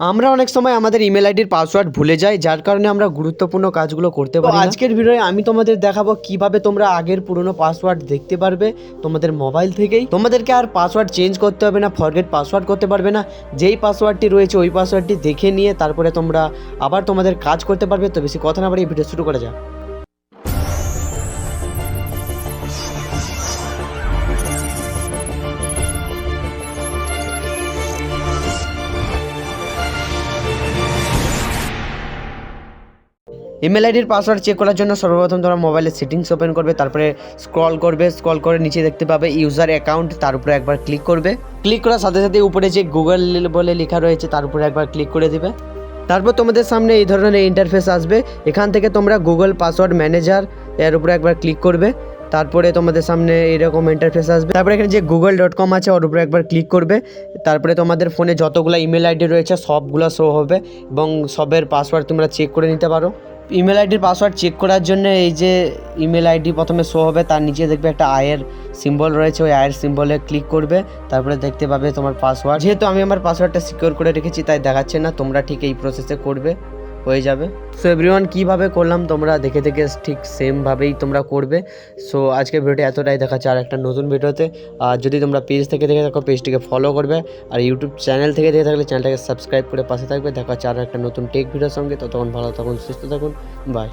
আমরা অনেক সময় আমাদের ইমেল আইডির পাসওয়ার্ড ভুলে যাই যার কারণে আমরা গুরুত্বপূর্ণ কাজগুলো করতে পারি। আজকের ভিডিওয়ে আমি তোমাদের দেখাবো কীভাবে তোমরা আগের পুরনো পাসওয়ার্ড দেখতে পারবে তোমাদের মোবাইল থেকেই। তোমাদেরকে আর পাসওয়ার্ড চেঞ্জ করতে হবে না ফরগেট পাসওয়ার্ড করতে পারবে না। যেই পাসওয়ার্ডটি রয়েছে ওই পাসওয়ার্ডটি দেখে নিয়ে তারপরে তোমরা আবার তোমাদের কাজ করতে পারবে। তো বেশি কথা না বাড়ি ভিডিও শুরু করা যাক। ইমেল আইডির পাসওয়ার্ড চেক করার জন্য সর্বপ্রথম তোমরা মোবাইলের সেটিংস ওপেন করবে, তারপরে স্ক্রল করবে, স্ক্রল করে নিচে দেখতে পাবে ইউজার অ্যাকাউন্ট, তার উপরে একবার ক্লিক করবে। ক্লিক করার সাথে সাথে উপরে যে গুগল বলে লেখা রয়েছে, তার উপরে একবার ক্লিক করে দেবে। তারপর তোমাদের সামনে এই ধরনের ইন্টারফেস আসবে। এখান থেকে তোমরা গুগল পাসওয়ার্ড ম্যানেজার, এর উপরে একবার ক্লিক করবে। তারপরে তোমাদের সামনে এরকম ইন্টারফেস আসবে। তারপরে এখানে যে গুগল ডট কম আছে, ওর উপরে একবার ক্লিক করবে। তারপরে তোমাদের ফোনে যতগুলো ইমেল আইডি রয়েছে, সবগুলো শো হবে এবং সবের পাসওয়ার্ড তোমরা চেক করে নিতে পারো। ইমেল আইডির পাসওয়ার্ড চেক করার জন্য এই যে ইমেল আইডি প্রথমে শো হবে, তার নিচে দেখবে একটা আয়ের সিম্বল রয়েছে, ওই আয়ের সিম্বলে ক্লিক করবে, তারপরে দেখতে পাবে তোমার পাসওয়ার্ড যেহেতু আমি আমার পাসওয়ার্ডটা সিকিউর করে রেখেছি, তাই দেখাচ্ছে না, তোমরা ঠিক এই প্রসেসে করবে। হয়ে যাবে। সো এভরিওয়ান কীভাবে করলাম তোমরা দেখে দেখে ঠিক সেমভাবেই তোমরা করবে। সো আজকের ভিডিওটা এতটাই। দেখাচ্ছে আর একটা নতুন ভিডিওতে আর যদি তোমরা পেজ থেকে দেখে থাকো পেজটিকে ফলো করবে। আর ইউটিউব চ্যানেল থেকে দেখে থাকলে চ্যানেলটাকে সাবস্ক্রাইব করে পাশে থাকবে। দেখা হচ্ছে আর একটা নতুন টেক ভিডিওর সঙ্গে। ততক্ষণ ভালো থাকুন, সুস্থ থাকুন। বাই